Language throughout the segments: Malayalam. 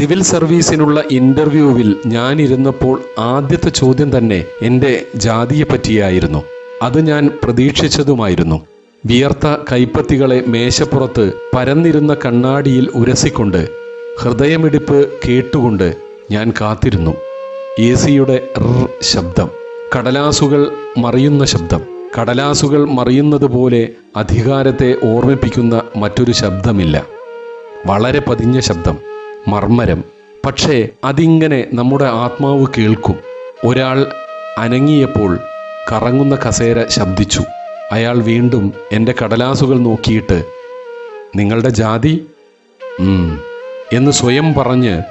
സിവിൽ സർവീസിനുള്ള ഇന്റർവ്യൂവിൽ ഞാനിരുന്നപ്പോൾ ആദ്യത്തെ ചോദ്യം തന്നെ എന്റെ ജാതിയെ പറ്റിയായിരുന്നു. അത് ഞാൻ പ്രതീക്ഷിച്ചതുമായിരുന്നു. വിയർത്ത കൈപ്പത്തികളെ മേശപ്പുറത്ത് പരന്നിരുന്ന കണ്ണാടിയിൽ ഉരസിക്കൊണ്ട് ഹൃദയമിടിപ്പ് കേട്ടുകൊണ്ട് ഞാൻ കാത്തിരുന്നു. എ സിയുടെ ശബ്ദം കടലാസുകൾ മറിയുന്ന ശബ്ദം കടലാസുകൾ മറിയുന്നത് പോലെ അധികാരത്തെ ഓർമ്മിപ്പിക്കുന്ന മറ്റൊരു ശബ്ദമില്ല. വളരെ പതിഞ്ഞ ശബ്ദം. മർമ്മരം. പക്ഷേ അതിങ്ങനെ നമ്മുടെ ആത്മാവ് കേൾക്കും. ഒരാൾ അനങ്ങിയപ്പോൾ കറങ്ങുന്ന കസേര ശബ്ദിച്ചു. അയാൾ വീണ്ടും എന്റെ കടലാസുകൾ നോക്കിയിട്ട് നിങ്ങളുടെ ജാതി? എന്ന് സ്വയം പറഞ്ഞ്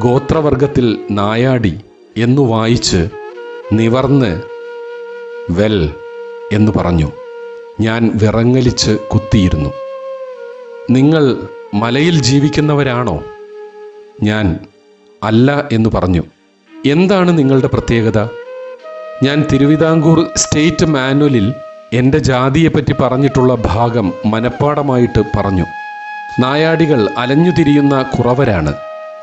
ഗോത്രവർഗത്തിൽ നായാടി എന്നു വായിച്ച് നിവർന്ന് വെൽ എന്ന് പറഞ്ഞു. ഞാൻ വിറങ്ങലിച്ച് കുത്തിയിരുന്നു. നിങ്ങൾ മലയിൽ ജീവിക്കുന്നവരാണോ? ഞാൻ അല്ല എന്ന് പറഞ്ഞു. എന്താണ് നിങ്ങളുടെ പ്രത്യേകത? ഞാൻ തിരുവിതാംകൂർ സ്റ്റേറ്റ് മാനുവലിൽ എന്റെ ജാതിയെപ്പറ്റി പറഞ്ഞിട്ടുള്ള ഭാഗം മനഃപ്പാടമായിട്ട് പറഞ്ഞു. നായാടികൾ അലഞ്ഞുതിരിയുന്ന കുറവരാണ്.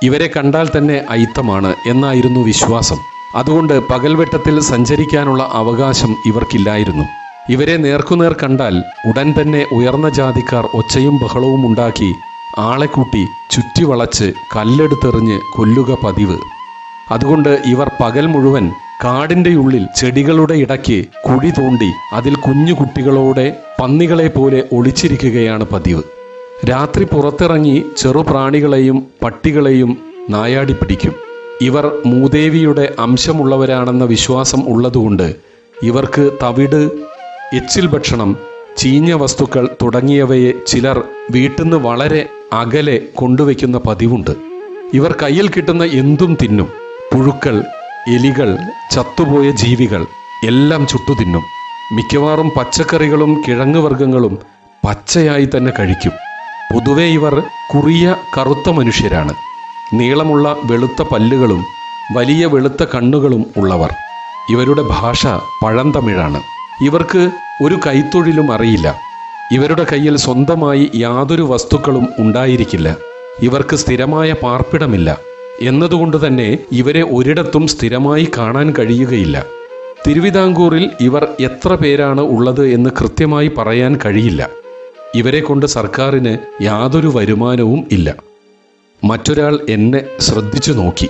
ഇവരെ കണ്ടാൽ തന്നെ അയിത്തമാണ് എന്നായിരുന്നു വിശ്വാസം. അതുകൊണ്ട് പകൽവെട്ടത്തിൽ സഞ്ചരിക്കാനുള്ള അവകാശം ഇവർക്കില്ലായിരുന്നു. ഇവരെ നേർക്കുനേർ കണ്ടാൽ ഉടൻ തന്നെ ഉയർന്ന ജാതിക്കാർ ഒച്ചയും ബഹളവും ഉണ്ടാക്കി ആളെ കൂട്ടി ചുറ്റി വളച്ച് കല്ലെടുത്തെറിഞ്ഞ് കൊല്ലുക പതിവ്. അതുകൊണ്ട് ഇവർ പകൽ മുഴുവൻ കാടിന്റെ ഉള്ളിൽ ചെടികളുടെ ഇടയ്ക്ക് കുഴി തോണ്ടി അതിൽ കുഞ്ഞു കുട്ടികളോടെ പന്നികളെ പോലെ ഒളിച്ചിരിക്കുകയാണ് പതിവ്. രാത്രി പുറത്തിറങ്ങി ചെറുപ്രാണികളെയും പട്ടികളെയും നായാടി പിടിക്കും. ഇവർ മൂദേവിയുടെ അംശമുള്ളവരാണെന്ന വിശ്വാസം ഉള്ളതുകൊണ്ട് ഇവർക്ക് തവിട് എച്ചിൽ ഭക്ഷണം ചീഞ്ഞ വസ്തുക്കൾ തുടങ്ങിയവയെ ചിലർ വീട്ടിന്ന് വളരെ അകലെ കൊണ്ടുവയ്ക്കുന്ന പതിവുണ്ട്. ഇവർ കയ്യിൽ കിട്ടുന്ന എന്തും തിന്നും. പുഴുക്കൾ എലികൾ ചത്തുപോയ ജീവികൾ എല്ലാം ചുട്ടു തിന്നും മിക്കവാറും പച്ചക്കറികളും കിഴങ്ങുവർഗങ്ങളും പച്ചയായി തന്നെ കഴിക്കും. പൊതുവെ ഇവർ കുറിയ കറുത്ത മനുഷ്യരാണ്. നീളമുള്ള വെളുത്ത പല്ലുകളും വലിയ വെളുത്ത കണ്ണുകളും ഉള്ളവർ. ഇവരുടെ ഭാഷ പഴന്തമിഴാണ് ഇവർക്ക് ഒരു കൈത്തൊഴിലും അറിയില്ല. ഇവരുടെ കയ്യിൽ സ്വന്തമായി യാതൊരു വസ്തുക്കളും ഉണ്ടായിരിക്കില്ല. ഇവർക്ക് സ്ഥിരമായ പാർപ്പിടമില്ല. എന്നതുകൊണ്ട് തന്നെ ഇവരെ ഒരിടത്തും സ്ഥിരമായി കാണാൻ കഴിയുകയില്ല. തിരുവിതാംകൂറിൽ ഇവർ എത്ര പേരാണ് ഉള്ളത് എന്ന് കൃത്യമായി പറയാൻ കഴിയില്ല. ഇവരെ കൊണ്ട് സർക്കാരിന് യാതൊരു വരുമാനവും ഇല്ല. മറ്റൊരാൾ എന്നെ ശ്രദ്ധിച്ചു നോക്കി.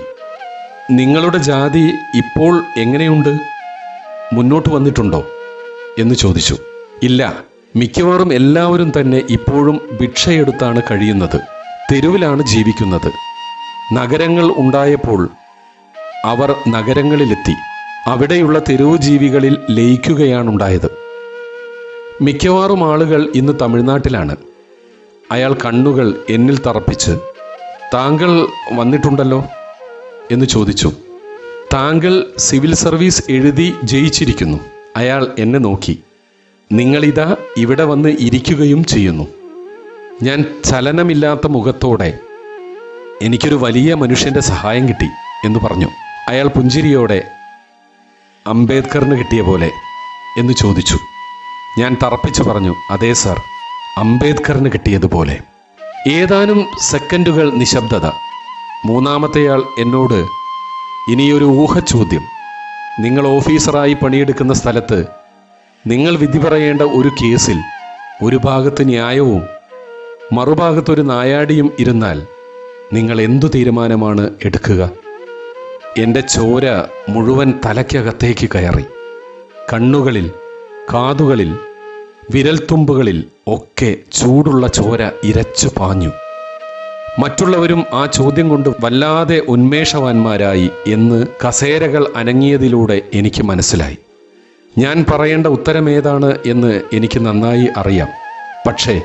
നിങ്ങളുടെ ജാതി ഇപ്പോൾ എങ്ങനെയുണ്ട്? മുന്നോട്ട് വന്നിട്ടുണ്ടോ? എന്ന് ചോദിച്ചു. ഇല്ല മിക്കവാറും എല്ലാവരും തന്നെ ഇപ്പോഴും ഭിക്ഷയെടുത്താണ് കഴിയുന്നത്. തെരുവിലാണ് ജീവിക്കുന്നത്. നഗരങ്ങൾ ഉണ്ടായപ്പോൾ അവർ നഗരങ്ങളിലെത്തി. അവിടെയുള്ള തെരുവു ജീവികളിൽ ലയിക്കുകയാണുണ്ടായത്. മിക്കവാറും ആളുകൾ ഇന്ന് തമിഴ്നാട്ടിലാണ്. അയാൾ കണ്ണുകൾ എന്നിൽ തറപ്പിച്ച് താങ്കൾ വന്നിട്ടുണ്ടല്ലോ? എന്ന് ചോദിച്ചു. താങ്കൾ സിവിൽ സർവീസ് എഴുതി ജയിച്ചിരിക്കുന്നു. അയാൾ എന്നെ നോക്കി. നിങ്ങളിതാ ഇവിടെ വന്ന് ഇരിക്കുകയും ചെയ്യുന്നു. ഞാൻ ചലനമില്ലാത്ത മുഖത്തോടെ എനിക്കൊരു വലിയ മനുഷ്യന്റെ സഹായം കിട്ടി എന്ന് പറഞ്ഞു. അയാൾ പുഞ്ചിരിയോടെ അംബേദ്കറിന് കിട്ടിയ പോലെ എന്ന് ചോദിച്ചു. ഞാൻ തറപ്പിച്ചു പറഞ്ഞു അതേ സർ അംബേദ്കറിന് കിട്ടിയതുപോലെ ഏതാനും സെക്കൻഡുകൾ നിശബ്ദത. മൂന്നാമത്തെയാൾ എന്നോട് ഇനിയൊരു ഊഹച്ചോദ്യം. നിങ്ങൾ ഓഫീസറായി പണിയെടുക്കുന്ന സ്ഥലത്ത് നിങ്ങൾ വിധി പറയേണ്ട ഒരു കേസിൽ ഒരു ഭാഗത്ത് ന്യായവും മറുഭാഗത്തൊരു നായാടിയും ഇരുന്നാൽ നിങ്ങൾ എന്തു തീരുമാനമാണ് എടുക്കുക? എന്റെ ചോര മുഴുവൻ തലയ്ക്കകത്തേക്ക് കയറി. കണ്ണുകളിൽ കാതുകളിൽ വിരൽത്തുമ്പുകളിൽ ഒക്കെ ചൂടുള്ള ചോര ഇരച്ചു പാഞ്ഞു. മറ്റുള്ളവരും ആ ചോദ്യം കൊണ്ട് വല്ലാതെ ഉന്മേഷവാന്മാരായി എന്ന് കസേരകൾ അനങ്ങിയതിലൂടെ എനിക്ക് മനസ്സിലായി. ഞാൻ പറയേണ്ട ഉത്തരമേതാണ് എന്ന് എനിക്ക് നന്നായി അറിയാം. പക്ഷേ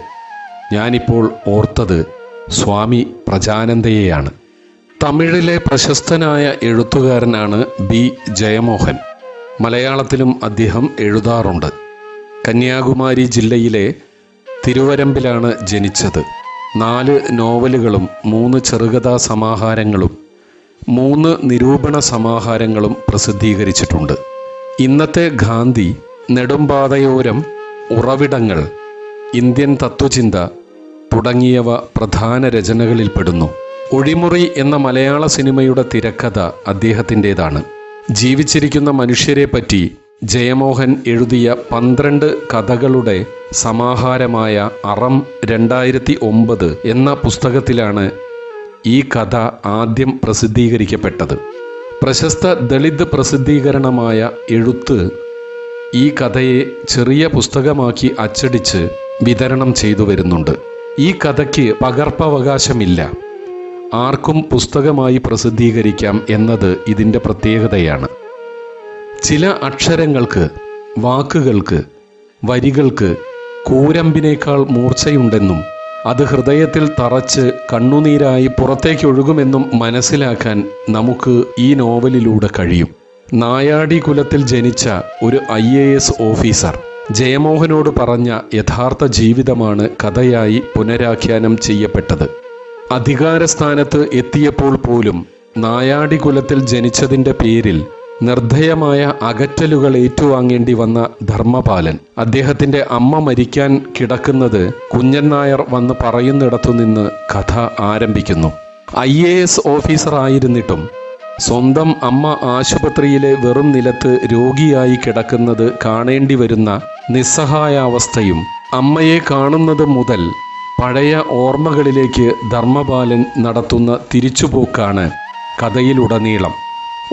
ഞാനിപ്പോൾ ഓർത്തത് സ്വാമി പ്രജാനന്ദയെയാണ്. തമിഴിലെ പ്രശസ്തനായ എഴുത്തുകാരനാണ് ബി. ജയമോഹൻ. മലയാളത്തിലും അദ്ദേഹം എഴുതാറുണ്ട്. കന്യാകുമാരി ജില്ലയിലെ തിരുവരമ്പിലാണ് ജനിച്ചത്. നാല് നോവലുകളും മൂന്ന് ചെറുകഥാ സമാഹാരങ്ങളും മൂന്ന് നിരൂപണ സമാഹാരങ്ങളും പ്രസിദ്ധീകരിച്ചിട്ടുണ്ട്. ഇന്നത്തെ ഗാന്ധി നെടുമ്പാതയോരം ഉറവിടങ്ങൾ ഇന്ത്യൻ തത്വചിന്ത തുടങ്ങിയവ പ്രധാന രചനകളിൽപ്പെടുന്നു ഒഴിമുറി എന്ന മലയാള സിനിമയുടെ തിരക്കഥ അദ്ദേഹത്തിന്റെതാണ്. ജീവിച്ചിരിക്കുന്ന മനുഷ്യരെ പറ്റി ജയമോഹൻ എഴുതിയ പന്ത്രണ്ട് കഥകളുടെ സമാഹാരമായ അറം രണ്ടായിരത്തി ഒമ്പത് എന്ന പുസ്തകത്തിലാണ് ഈ കഥ ആദ്യം പ്രസിദ്ധീകരിക്കപ്പെട്ടത്. പ്രശസ്ത ദളിത് പ്രസിദ്ധീകരണമായ എഴുത്ത് ഈ കഥയെ ചെറിയ പുസ്തകമാക്കി അച്ചടിച്ച് വിതരണം ചെയ്തു വരുന്നുണ്ട്. ഈ കഥയ്ക്ക് പകർപ്പവകാശമില്ല. ആർക്കും പുസ്തകമായി പ്രസിദ്ധീകരിക്കാം എന്നത് ഇതിന്റെ പ്രത്യേകതയാണ്. ചില അക്ഷരങ്ങൾക്ക് വാക്കുകൾക്ക് വരികൾക്ക് കൂരമ്പിനേക്കാൾ മൂർച്ചയുണ്ടെന്നും അത് ഹൃദയത്തിൽ തറച്ച് കണ്ണുനീരായി പുറത്തേക്ക് ഒഴുകുമെന്നും മനസ്സിലാക്കാൻ നമുക്ക് ഈ നോവലിലൂടെ കഴിയും. നായാടി കുലത്തിൽ ജനിച്ച ഒരു ഐ എ എസ് ഓഫീസർ ജയമോഹനോട് പറഞ്ഞ യഥാർത്ഥ ജീവിതമാണ് കഥയായി പുനരാഖ്യാനം ചെയ്യപ്പെട്ടത്. അധികാരസ്ഥാനത്ത് എത്തിയപ്പോൾ പോലും നായാടി കുലത്തിൽ ജനിച്ചതിന്റെ പേരിൽ നിർദ്ധയമായ അകറ്റലുകൾ ഏറ്റുവാങ്ങേണ്ടി വന്ന ധർമ്മപാലൻ. അദ്ദേഹത്തിന്റെ അമ്മ മരിക്കാൻ കിടക്കുന്നത് കുഞ്ഞൻ നായർ വന്ന് പറയുന്നിടത്തു നിന്ന് കഥ ആരംഭിക്കുന്നു. ഐ എ എസ് ഓഫീസർ ആയിരുന്നിട്ടും സ്വന്തം അമ്മ ആശുപത്രിയിലെ വെറും നിലത്ത് രോഗിയായി കിടക്കുന്നത് കാണേണ്ടി വരുന്ന നിസ്സഹായാവസ്ഥയും അമ്മയെ കാണുന്നത് മുതൽ പഴയ ഓർമ്മകളിലേക്ക് ധർമ്മപാലൻ നടത്തുന്ന തിരിച്ചുപോക്കാണ് കഥയിലുടനീളം.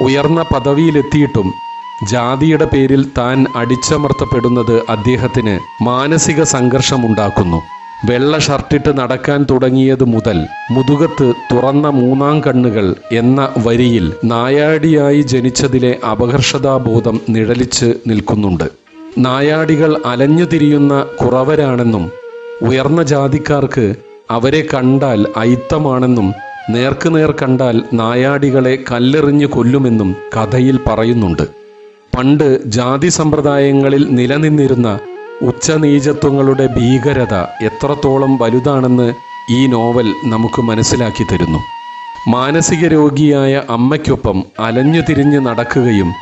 ഉയർന്ന പദവിയിലെത്തിയിട്ടും ജാതിയുടെ പേരിൽ താൻ അടിച്ചമർത്തപ്പെടുന്നത് അദ്ദേഹത്തിന് മാനസിക സംഘർഷമുണ്ടാക്കുന്നു. വെള്ള ഷർട്ടിട്ട് നടക്കാൻ തുടങ്ങിയത് മുതൽ മുതുകത്ത് തുറന്ന മൂന്നാം കണ്ണുകൾ എന്ന വരിയിൽ നായാടിയായി ജനിച്ചതിലെ അപകർഷതാബോധം നിഴലിച്ച് നിൽക്കുന്നുണ്ട്. നായാടികൾ അലഞ്ഞു തിരിയുന്ന കുറവരാണെന്നും ഉയർന്ന ജാതിക്കാർക്ക് അവരെ കണ്ടാൽ അയിത്തമാണെന്നും നേർക്കുനേർ കണ്ടാൽ നായാടികളെ കല്ലെറിഞ്ഞു കൊല്ലുമെന്നും കഥയിൽ പറയുന്നുണ്ട്. പണ്ട് ജാതി സമ്പ്രദായങ്ങളിൽ നിലനിന്നിരുന്ന ഉച്ചനീചത്വങ്ങളുടെ ഭീകരത എത്രത്തോളം വലുതാണെന്ന് ഈ നോവൽ നമുക്ക് മനസ്സിലാക്കി തരുന്നു. മാനസിക രോഗിയായ അമ്മയ്ക്കൊപ്പം അലഞ്ഞു തിരിഞ്ഞ് നടക്കുകയും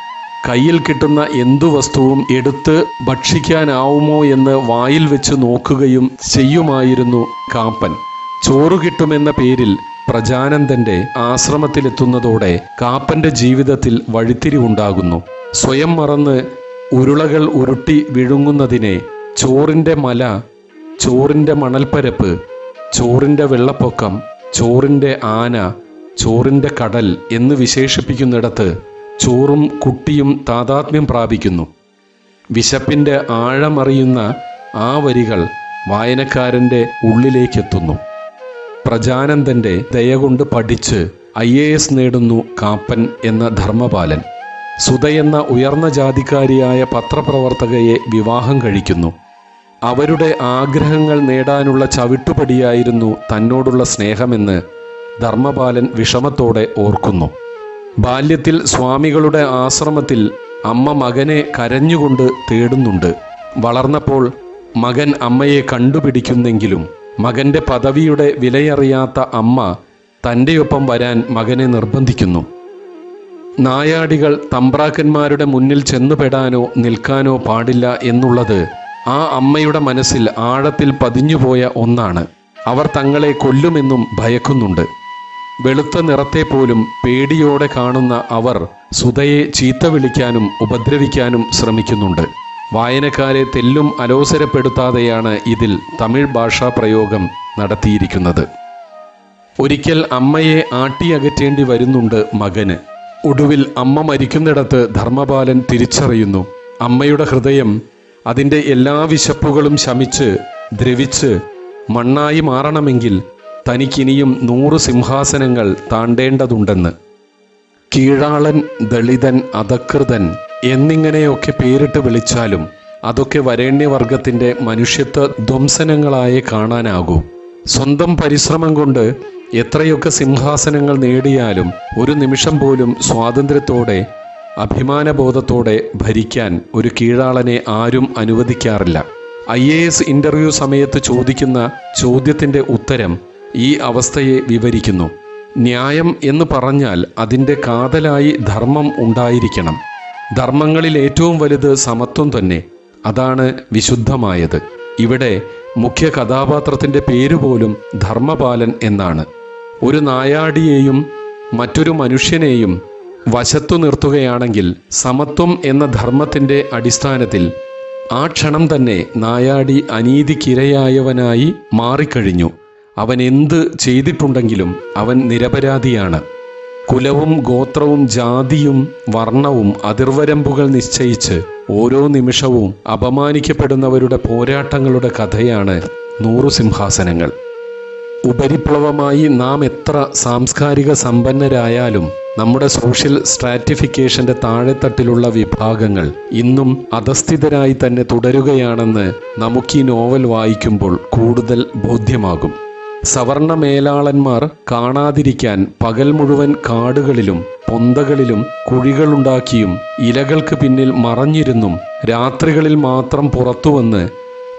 കയ്യിൽ കിട്ടുന്ന എന്തു വസ്തുവും എടുത്ത് ഭക്ഷിക്കാനാവുമോ എന്ന് വായിൽ വെച്ച് നോക്കുകയും ചെയ്യുമായിരുന്നു കാപ്പൻ. ചോറ് കിട്ടുമെന്ന പേരിൽ പ്രജാനന്ദന്റെ ആശ്രമത്തിലെത്തുന്നതോടെ കാപ്പന്റെ ജീവിതത്തിൽ വഴിത്തിരിവുണ്ടാകുന്നു. സ്വയം മറന്ന് ഉരുളകൾ ഉരുട്ടി വിഴുങ്ങുന്നതിനെ ചോറിന്റെ മല ചോറിന്റെ മണൽപ്പരപ്പ് ചോറിന്റെ വെള്ളപ്പൊക്കം ചോറിന്റെ ആന ചോറിന്റെ കടൽ എന്ന് വിശേഷിപ്പിക്കുന്നിടത്ത് ചോറും കുട്ടിയും താതാത്മ്യം പ്രാപിക്കുന്നു. വിശപ്പിന്റെ ആഴമറിയുന്ന ആ വരികൾ വായനക്കാരന്റെ ഉള്ളിലേക്കെത്തുന്നു. പ്രജാനന്ദന്റെ ദയകൊണ്ട് പഠിച്ച് ഐ എ എസ് നേടുന്നു കാപ്പൻ എന്ന ധർമ്മപാലൻ. സുതയെന്ന ഉയർന്ന ജാതിക്കാരിയായ പത്രപ്രവർത്തകയെ വിവാഹം കഴിക്കുന്നു. അവരുടെ ആഗ്രഹങ്ങൾ നേടാനുള്ള ചവിട്ടുപടിയായിരുന്നു തന്നോടുള്ള സ്നേഹമെന്ന് ധർമ്മപാലൻ വിഷമത്തോടെ ഓർക്കുന്നു. ബാല്യത്തിൽ സ്വാമികളുടെ ആശ്രമത്തിൽ അമ്മ മകനെ കരഞ്ഞുകൊണ്ട് തേടുന്നുണ്ട്. വളർന്നപ്പോൾ മകൻ അമ്മയെ കണ്ടുപിടിക്കുന്നെങ്കിലും മകന്റെ പദവിയുടെ വിലയറിയാത്ത അമ്മ തന്റെയൊപ്പം വരാൻ മകനെ നിർബന്ധിക്കുന്നു. നായാടികൾ തമ്പ്രാക്കന്മാരുടെ മുന്നിൽ ചെന്നുപെടാനോ നിൽക്കാനോ പാടില്ല എന്നുള്ളത് ആ അമ്മയുടെ മനസ്സിൽ ആഴത്തിൽ പതിഞ്ഞുപോയ ഒന്നാണ്. അവർ തങ്ങളെ കൊല്ലുമെന്നും ഭയക്കുന്നുണ്ട്. വെളുത്ത നിറത്തെ പോലും പേടിയോടെ കാണുന്ന അവർ സുധയെ ചീത്ത വിളിക്കാനും ഉപദ്രവിക്കാനും ശ്രമിക്കുന്നുണ്ട്. വായനക്കാരെ തെല്ലും അലോസരപ്പെടുത്താതെയാണ് ഇതിൽ തമിഴ് ഭാഷാ പ്രയോഗം നടത്തിയിരിക്കുന്നത്. ഒരിക്കൽ അമ്മയെ ആട്ടിയകറ്റേണ്ടി വരുന്നുണ്ട് മകന്. ഒടുവിൽ അമ്മ മരിക്കുന്നിടത്ത് ധർമ്മപാലൻ തിരിച്ചറിയുന്നു. അമ്മയുടെ ഹൃദയം അതിന്റെ എല്ലാ വിശപ്പുകളും ശമിച്ച് ദ്രവിച്ച് മണ്ണായി മാറണമെങ്കിൽ തനിക്കിനിയും നൂറ് സിംഹാസനങ്ങൾ താണ്ടേണ്ടതുണ്ടെന്ന്. കീഴാളൻ ദളിതൻ അധകൃതൻ എന്നിങ്ങനെയൊക്കെ പേരിട്ട് വിളിച്ചാലും അതൊക്കെ വരേണ്യവർഗത്തിന്റെ മനുഷ്യത്വ ധ്വംസനങ്ങളായേ കാണാനാകൂ. സ്വന്തം പരിശ്രമം കൊണ്ട് എത്രയൊക്കെ സിംഹാസനങ്ങൾ നേടിയാലും ഒരു നിമിഷം പോലും സ്വാതന്ത്ര്യത്തോടെ അഭിമാനബോധത്തോടെ ഭരിക്കാൻ ഒരു കീഴാളനെ ആരും അനുവദിക്കാറില്ല. ഐ എ എസ് ഇന്റർവ്യൂ സമയത്ത് ചോദിക്കുന്ന ചോദ്യത്തിന്റെ ഉത്തരം ഈ അവസ്ഥയെ വിവരിക്കുന്നു. ന്യായം എന്ന് പറഞ്ഞാൽ അതിന്റെ കാതലായി ധർമ്മം ഉണ്ടായിരിക്കണം. ധർമ്മങ്ങളിൽ ഏറ്റവും വലുത് സമത്വം തന്നെ. അതാണ് വിശുദ്ധമായത്. ഇവിടെ മുഖ്യ കഥാപാത്രത്തിന്റെ പേര് പോലും ധർമ്മപാലൻ എന്നാണ്. ഒരു നായാടിയെയും മറ്റൊരു മനുഷ്യനെയും വശത്തു നിർത്തുകയാണെങ്കിൽ സമത്വം എന്ന ധർമ്മത്തിന്റെ അടിസ്ഥാനത്തിൽ ആ ക്ഷണം തന്നെ നായാടി അനീതിക്കിരയായവനായി മാറിക്കഴിഞ്ഞു. അവൻ എന്ത് ചെയ്തിട്ടുണ്ടെങ്കിലും അവൻ നിരപരാധിയാണ്. കുലവും ഗോത്രവും ജാതിയും വർണവും അതിർവരമ്പുകൾ നിശ്ചയിച്ച് ഓരോ നിമിഷവും അപമാനിക്കപ്പെടുന്നവരുടെ പോരാട്ടങ്ങളുടെ കഥയാണ് നൂറു സിംഹാസനങ്ങൾ ഉപരിപ്ലവമായി നാം എത്ര സാംസ്കാരിക സമ്പന്നരായാലും നമ്മുടെ സോഷ്യൽ സ്ട്രാറ്റിഫിക്കേഷന്റെ താഴെത്തട്ടിലുള്ള വിഭാഗങ്ങൾ ഇന്നും അധസ്ഥിതരായി തന്നെ തുടരുകയാണെന്ന് നമുക്ക് ഈ നോവൽ വായിക്കുമ്പോൾ കൂടുതൽ ബോധ്യമാകും. സവർണ മേലാളന്മാർ കാണാതിരിക്കാൻ പകൽ മുഴുവൻ കാടുകളിലും പൊന്തകളിലും കുഴികളുണ്ടാക്കിയും ഇലകൾക്ക് പിന്നിൽ മറഞ്ഞിരുന്നും രാത്രികളിൽ മാത്രം പുറത്തുവന്ന്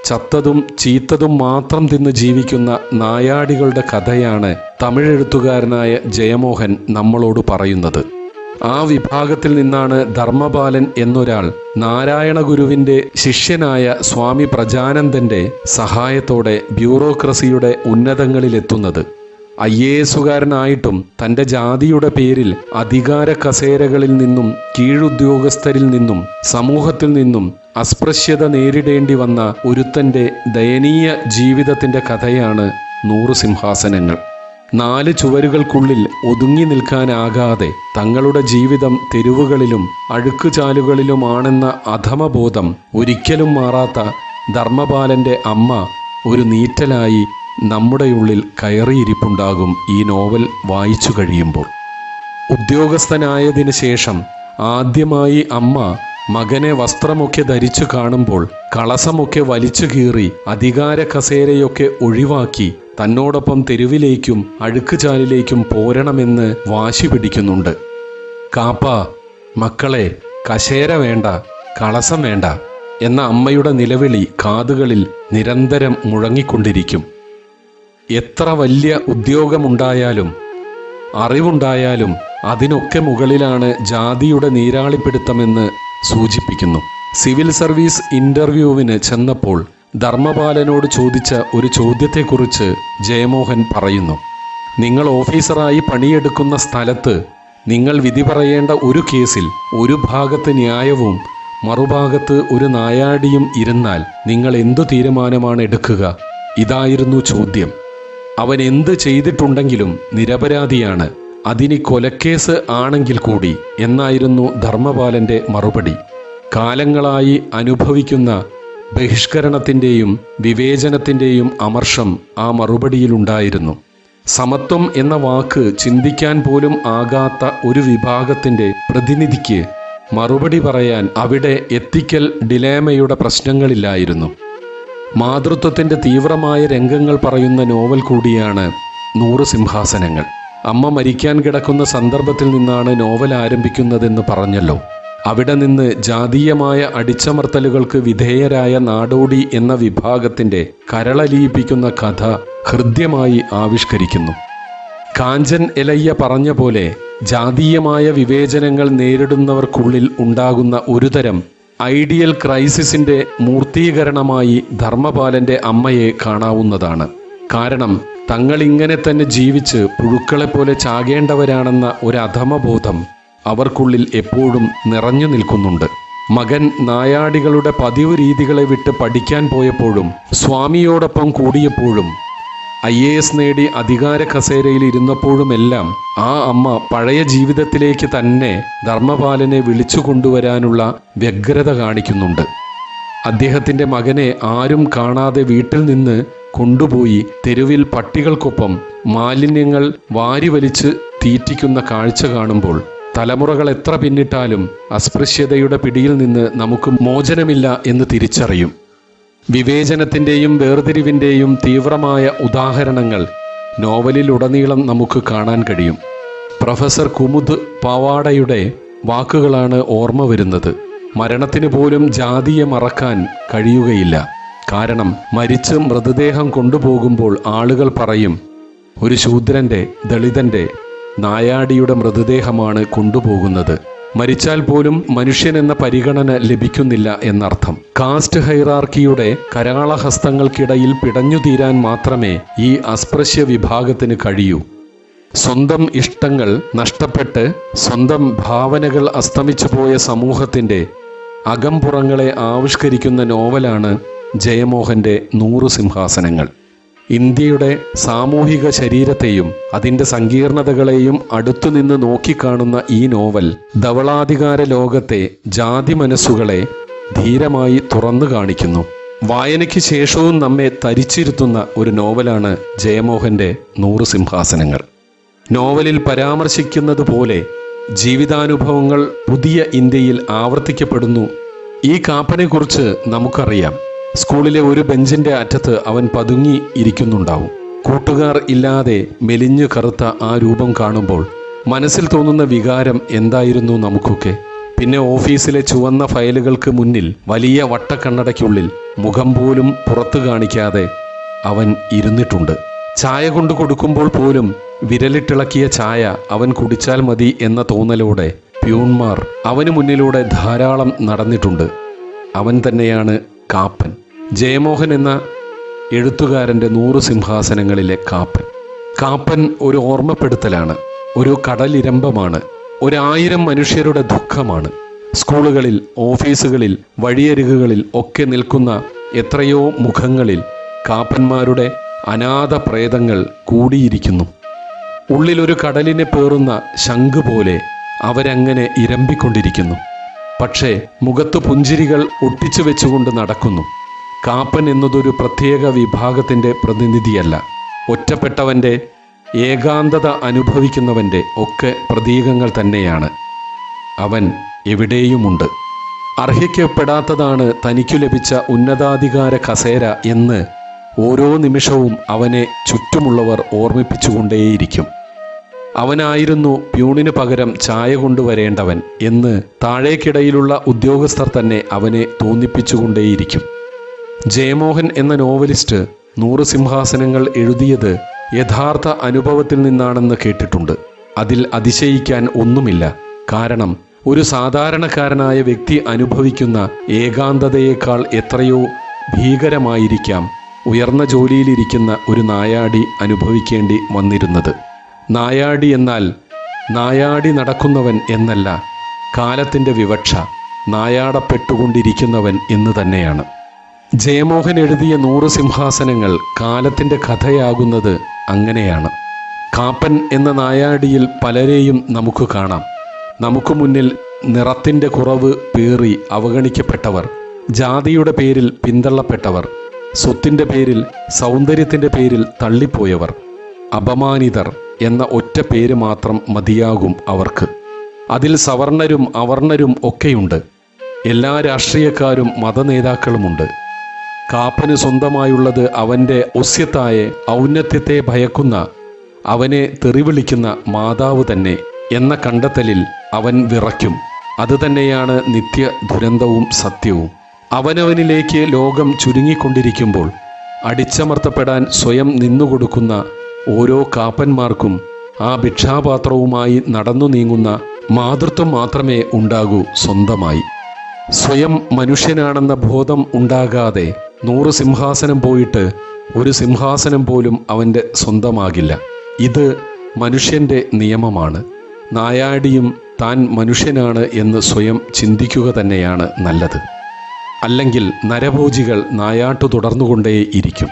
ചത്തതും ചീത്തതും മാത്രം തിന്ന് ജീവിക്കുന്ന നായാടികളുടെ കഥയാണ് തമിഴെഴുത്തുകാരനായ ജയമോഹൻ നമ്മളോട് പറയുന്നത്. ആ വിഭാഗത്തിൽ നിന്നാണ് ധർമ്മപാലൻ എന്നൊരാൾ നാരായണ ഗുരുവിന്റെ ശിഷ്യനായ സ്വാമി പ്രജാനന്ദന്റെ സഹായത്തോടെ ബ്യൂറോക്രസിയുടെ ഉന്നതങ്ങളിലെത്തുന്നത്. ഐ എ എസുകാരനായിട്ടും തന്റെ ജാതിയുടെ പേരിൽ അധികാര കസേരകളിൽ നിന്നും കീഴുദ്യോഗസ്ഥരിൽ നിന്നും സമൂഹത്തിൽ നിന്നും അസ്പൃശ്യത നേരിടേണ്ടി വന്ന ഒരുത്തന്റെ ദയനീയ ജീവിതത്തിന്റെ കഥയാണ് നൂറ് സിംഹാസനങ്ങൾ. നാല് ചുവരുകൾക്കുള്ളിൽ ഒതുങ്ങി നിൽക്കാനാകാതെ തങ്ങളുടെ ജീവിതം തെരുവുകളിലും അഴുക്കുചാലുകളിലുമാണെന്ന അധമബോധം ഒരിക്കലും മാറാത്ത ധർമ്മപാലന്റെ അമ്മ ഒരു നീറ്റലായി നമ്മുടെ ഉള്ളിൽ കയറിയിരിപ്പുണ്ടാകും ഈ നോവൽ വായിച്ചു കഴിയുമ്പോൾ. ഉദ്യോഗസ്ഥനായതിനു ശേഷം ആദ്യമായി അമ്മ മകനെ വസ്ത്രമൊക്കെ ധരിച്ചു കാണുമ്പോൾ കളസമൊക്കെ വലിച്ചു കീറി അധികാര കസേരയൊക്കെ ഒഴിവാക്കി തന്നോടൊപ്പം തെരുവിലേക്കും അഴുക്കുചാലിലേക്കും പോരണമെന്ന് വാശി പിടിക്കുന്നുണ്ട്. കാപ്പ മക്കളെ കശേര വേണ്ട കളസം വേണ്ട എന്ന അമ്മയുടെ നിലവിളി കാതുകളിൽ നിരന്തരം മുഴങ്ങിക്കൊണ്ടിരിക്കും. എത്ര വലിയ ഉദ്യോഗമുണ്ടായാലും അറിവുണ്ടായാലും അതിനൊക്കെ മുകളിലാണ് ജാതിയുടെ നീരാളിപ്പിടുത്തമെന്ന് സൂചിപ്പിക്കുന്നു. സിവിൽ സർവീസ് ഇന്റർവ്യൂവിന് ചെന്നപ്പോൾ ധർമ്മപാലനോട് ചോദിച്ച ഒരു ചോദ്യത്തെക്കുറിച്ച് ജയമോഹൻ പറയുന്നു. നിങ്ങൾ ഓഫീസറായി പണിയെടുക്കുന്ന സ്ഥലത്ത് നിങ്ങൾ വിധി പറയേണ്ട ഒരു കേസിൽ ഒരു ഭാഗത്ത് ന്യായവും മറുഭാഗത്ത് ഒരു നായാടിയും ഇരുന്നാൽ നിങ്ങൾ എന്തു തീരുമാനമാണ് എടുക്കുക? ഇതായിരുന്നു ചോദ്യം. അവൻ എന്ത് ചെയ്തിട്ടുണ്ടെങ്കിലും നിരപരാധിയാണ്. അതിനി കൊലക്കേസ് ആണെങ്കിൽ കൂടി എന്നായിരുന്നു ധർമ്മപാലന്റെ മറുപടി. കാലങ്ങളായി അനുഭവിക്കുന്ന ബഹിഷ്കരണത്തിന്റെയും വിവേചനത്തിന്റെയും അമർഷം ആ മറുപടിയിലുണ്ടായിരുന്നു. സമത്വം എന്ന വാക്ക് ചിന്തിക്കാൻ പോലും ആകാത്ത ഒരു വിഭാഗത്തിന്റെ പ്രതിനിധിക്ക് മറുപടി പറയാൻ അവിടെ എത്തിക്കൽ ഡിലേമയുടെ പ്രശ്നങ്ങളില്ലായിരുന്നു. മാതൃത്വത്തിന്റെ തീവ്രമായ രംഗങ്ങൾ പറയുന്ന നോവൽ കൂടിയാണ് നൂറ് സിംഹാസനങ്ങൾ. അമ്മ മരിക്കാൻ കിടക്കുന്ന സന്ദർഭത്തിൽ നിന്നാണ് നോവൽ ആരംഭിക്കുന്നതെന്ന് പറഞ്ഞല്ലോ. അവിടെ നിന്ന് ജാതീയമായ അടിച്ചമർത്തലുകൾക്ക് വിധേയരായ നാടോടി എന്ന വിഭാഗത്തിന്റെ കരളലിയിപ്പിക്കുന്ന കഥ ഹൃദ്യമായി ആവിഷ്കരിക്കുന്നു. കാഞ്ചൻ എലയ്യ പറഞ്ഞ പോലെ ജാതീയമായ വിവേചനങ്ങൾ നേരിടുന്നവർക്കുള്ളിൽ ഉണ്ടാകുന്ന ഒരുതരം ഐഡിയൽ ക്രൈസിസിന്റെ മൂർത്തീകരണമായി ധർമ്മപാലന്റെ അമ്മയെ കാണാവുന്നതാണ്. കാരണം തങ്ങൾ ഇങ്ങനെ തന്നെ ജീവിച്ച് പുഴുക്കളെ പോലെ ചാകേണ്ടവരാണെന്ന ഒരു അധമബോധം അവർക്കുള്ളിൽ എപ്പോഴും നിറഞ്ഞു നിൽക്കുന്നുണ്ട്. മകൻ നായാടികളുടെ പതിവ് രീതികളെ വിട്ട് പഠിക്കാൻ പോയപ്പോഴും സ്വാമിയോടൊപ്പം കൂടിയപ്പോഴും ഐ എ എസ് നേടി അധികാര കസേരയിൽ ഇരുന്നപ്പോഴുമെല്ലാം ആ അമ്മ പഴയ ജീവിതത്തിലേക്ക് തന്നെ ധർമ്മപാലനെ വിളിച്ചു കൊണ്ടുവരാനുള്ള വ്യഗ്രത കാണിക്കുന്നുണ്ട്. അദ്ദേഹത്തിന്റെ മകനെ ആരും കാണാതെ വീട്ടിൽ നിന്ന് കൊണ്ടുപോയി തെരുവിൽ പട്ടികൾക്കൊപ്പം മാലിന്യങ്ങൾ വാരിവലിച്ച് തീറ്റിക്കുന്ന കാഴ്ച കാണുമ്പോൾ തലമുറകൾ എത്ര പിന്നിട്ടാലും അസ്പൃശ്യതയുടെ പിടിയിൽ നിന്ന് നമുക്ക് മോചനമില്ല എന്ന് തിരിച്ചറിയും. വിവേചനത്തിന്റെയും വേർതിരിവിന്റെയും തീവ്രമായ ഉദാഹരണങ്ങൾ നോവലിലുടനീളം നമുക്ക് കാണാൻ കഴിയും. പ്രൊഫസർ കുമുദ് പാവാടയുടെ വാക്കുകളാണ് ഓർമ്മ വരുന്നത്. മരണത്തിന് പോലും ജാതിയെ മറക്കാൻ കഴിയുകയില്ല. കാരണം മരിച്ച് മൃതദേഹം കൊണ്ടുപോകുമ്പോൾ ആളുകൾ പറയും ഒരു ശൂദ്രന്റെ ദളിതന്റെ നായാടിയുടെ മൃതദേഹമാണ് കൊണ്ടുപോകുന്നത്. മരിച്ചാൽ പോലും മനുഷ്യൻ എന്ന പരിഗണന ലഭിക്കുന്നില്ല എന്നർത്ഥം. കാസ്റ്റ് ഹൈറാർക്കിയുടെ കരാളഹസ്തങ്ങൾക്കിടയിൽ പിടഞ്ഞു തീരാൻ മാത്രമേ ഈ അസ്പൃശ്യ വിഭാഗത്തിന് കഴിയൂ. സ്വന്തം ഇഷ്ടങ്ങൾ നഷ്ടപ്പെട്ട് സ്വന്തം ഭാവനകൾ അസ്തമിച്ചു പോയ സമൂഹത്തിന്റെ അകംപുറങ്ങളെ ആവിഷ്കരിക്കുന്ന നോവലാണ് ജയമോഹന്റെ നൂറ് സിംഹാസനങ്ങൾ. ഇന്ത്യയുടെ സാമൂഹിക ശരീരത്തെയും അതിന്റെ സങ്കീർണതകളെയും അടുത്തുനിന്ന് നോക്കിക്കാണുന്ന ഈ നോവൽ ധവളാധികാര ലോകത്തെ ജാതി മനസ്സുകളെ ധീരമായി തുറന്നു കാണിക്കുന്നു. വായനയ്ക്ക് ശേഷവും നമ്മെ തരിച്ചിരുത്തുന്ന ഒരു നോവലാണ് ജയമോഹന്റെ നൂറ് സിംഹാസനങ്ങൾ. നോവലിൽ പരാമർശിക്കുന്നത് പോലെ ജീവിതാനുഭവങ്ങൾ പുതിയ ഇന്ത്യയിൽ ആവർത്തിക്കപ്പെടുന്നു. ഈ കാപ്പനെക്കുറിച്ച് നമുക്കറിയാം. സ്കൂളിലെ ഒരു ബെഞ്ചിന്റെ അറ്റത്ത് അവൻ പതുങ്ങി ഇരിക്കുന്നുണ്ടാവും. കൂട്ടുകാർ ഇല്ലാതെ മെലിഞ്ഞു കറുത്ത ആ രൂപം കാണുമ്പോൾ മനസ്സിൽ തോന്നുന്ന വികാരം എന്തായിരുന്നു നമുക്കൊക്കെ? പിന്നെ ഓഫീസിലെ ചുവന്ന ഫയലുകൾക്ക് മുന്നിൽ വലിയ വട്ടക്കണ്ണടയ്ക്കുള്ളിൽ മുഖം പോലും പുറത്തു കാണിക്കാതെ അവൻ ഇരുന്നിട്ടുണ്ട്. ചായ കൊണ്ടു കൊടുക്കുമ്പോൾ പോലും വിരലിട്ടിളക്കിയ ചായ അവൻ കുടിച്ചാൽ മതി എന്ന തോന്നലോടെ പ്യൂൺമാർ അവന് മുന്നിലൂടെ ധാരാളം നടന്നിട്ടുണ്ട്. അവൻ തന്നെയാണ് കാപ്പൻ. ജയമോഹൻ എന്ന എഴുത്തുകാരന്റെ നൂറ് സിംഹാസനങ്ങളിലെ കാപ്പൻ. കാപ്പൻ ഒരു ഓർമ്മപ്പെടുത്തലാണ് ഒരു കടലിരമ്പമാണ് ഒരായിരം മനുഷ്യരുടെ ദുഃഖമാണ്. സ്കൂളുകളിൽ ഓഫീസുകളിൽ വഴിയരികുകളിൽ ഒക്കെ നിൽക്കുന്ന എത്രയോ മുഖങ്ങളിൽ കാപ്പന്മാരുടെ അനാഥ പ്രേതങ്ങൾ കൂടിയിരിക്കുന്നു. ഉള്ളിലൊരു കടലിനെ പേറുന്ന ശംഖ് പോലെ അവരങ്ങനെ ഇരമ്പിക്കൊണ്ടിരിക്കുന്നു. പക്ഷേ മുഖത്ത് പുഞ്ചിരികൾ ഒട്ടിച്ചു വെച്ചുകൊണ്ട് നടക്കുന്നു. കാപ്പൻ എന്നതൊരു പ്രത്യേക വിഭാഗത്തിന്റെ പ്രതിനിധിയല്ല. ഒറ്റപ്പെട്ടവന്റെ ഏകാന്തത അനുഭവിക്കുന്നവന്റെ ഒക്കെ പ്രതീകങ്ങൾ തന്നെയാണ്. അവൻ എവിടെയുമുണ്ട്? അർഹിക്കപ്പെടാത്തതാണ് തനിക്കു ലഭിച്ച ഉന്നതാധികാര കസേര എന്ന് ഓരോ നിമിഷവും അവനെ ചുറ്റുമുള്ളവർ ഓർമ്മിപ്പിച്ചുകൊണ്ടേയിരിക്കും. അവനായിരുന്നു പ്യൂണിന് പകരം ചായ കൊണ്ടുവരേണ്ടവൻ എന്ന് താഴേക്കിടയിലുള്ള ഉദ്യോഗസ്ഥർ തന്നെ അവനെ തോന്നിപ്പിച്ചുകൊണ്ടേയിരിക്കും. ജയമോഹൻ എന്ന നോവലിസ്റ്റ് നൂറ് സിംഹാസനങ്ങൾ എഴുതിയത് യഥാർത്ഥ അനുഭവത്തിൽ നിന്നാണെന്ന് കേട്ടിട്ടുണ്ട്. അതിൽ അതിശയിക്കാൻ ഒന്നുമില്ല. കാരണം ഒരു സാധാരണക്കാരനായ വ്യക്തി അനുഭവിക്കുന്ന ഏകാന്തതയേക്കാൾ എത്രയോ ഭീകരമായിരിക്കാം ഉയർന്ന ജോലിയിലിരിക്കുന്ന ഒരു നായാടി അനുഭവിക്കേണ്ടി വന്നിരുന്നത്. നായാടി എന്നാൽ നായാടി നടക്കുന്നവൻ എന്നല്ല കാലത്തിന്റെ വിവക്ഷ നായാടപ്പെട്ടുകൊണ്ടിരിക്കുന്നവൻ എന്ന് തന്നെയാണ്. ജയമോഹൻ എഴുതിയ നൂറ് സിംഹാസനങ്ങൾ കാലത്തിന്റെ കഥയാകുന്നത് അങ്ങനെയാണ്. കാപ്പൻ എന്ന നായാടിയിൽ പലരെയും നമുക്ക് കാണാം. നമുക്ക് മുന്നിൽ നിറത്തിന്റെ കുറവ് പേറി അവഗണിക്കപ്പെട്ടവർ ജാതിയുടെ പേരിൽ പിന്തള്ളപ്പെട്ടവർ സ്വത്തിന്റെ പേരിൽ സൗന്ദര്യത്തിന്റെ പേരിൽ തള്ളിപ്പോയവർ അപമാനിതർ എന്ന ഒറ്റ പേര് മാത്രം മതിയാകും അവർക്ക്. അതിൽ സവർണരും അവർണരും ഒക്കെയുണ്ട്. എല്ലാ രാഷ്ട്രീയക്കാരും മതനേതാക്കളുമുണ്ട്. കാപ്പന് സ്വന്തമായുള്ളത് അവന്റെ ഒസ്യത്തായ ഔന്നത്യത്തെ ഭയക്കുന്ന അവനെ തെറിവിളിക്കുന്ന മാതാവ് തന്നെ എന്ന കണ്ടെത്തലിൽ അവൻ വിറയ്ക്കും. അതുതന്നെയാണ് നിത്യ ദുരന്തവും സത്യവും. അവനവനിലേക്ക് ലോകം ചുരുങ്ങിക്കൊണ്ടിരിക്കുമ്പോൾ അടിച്ചമർത്തപ്പെടാൻ സ്വയം നിന്നുകൊടുക്കുന്ന ഓരോ കാപ്പന്മാർക്കും ആ ഭിക്ഷാപാത്രവുമായി നടന്നു നീങ്ങുന്ന മാതൃത്വം മാത്രമേ ഉണ്ടാകൂ സ്വന്തമായി. സ്വയം മനുഷ്യനാണെന്ന ബോധം ഉണ്ടാകാതെ നൂറ് സിംഹാസനം പോയിട്ട് ഒരു സിംഹാസനം പോലും അവന്റെ സ്വന്തമാകില്ല. ഇത് മനുഷ്യന്റെ നിയമമാണ്. നായാടിയും താൻ മനുഷ്യനാണ് എന്ന് സ്വയം ചിന്തിക്കുക തന്നെയാണ് നല്ലത്. അല്ലെങ്കിൽ നരഭോജികൾ നായാട്ടു തുടർന്നുകൊണ്ടേയിരിക്കും.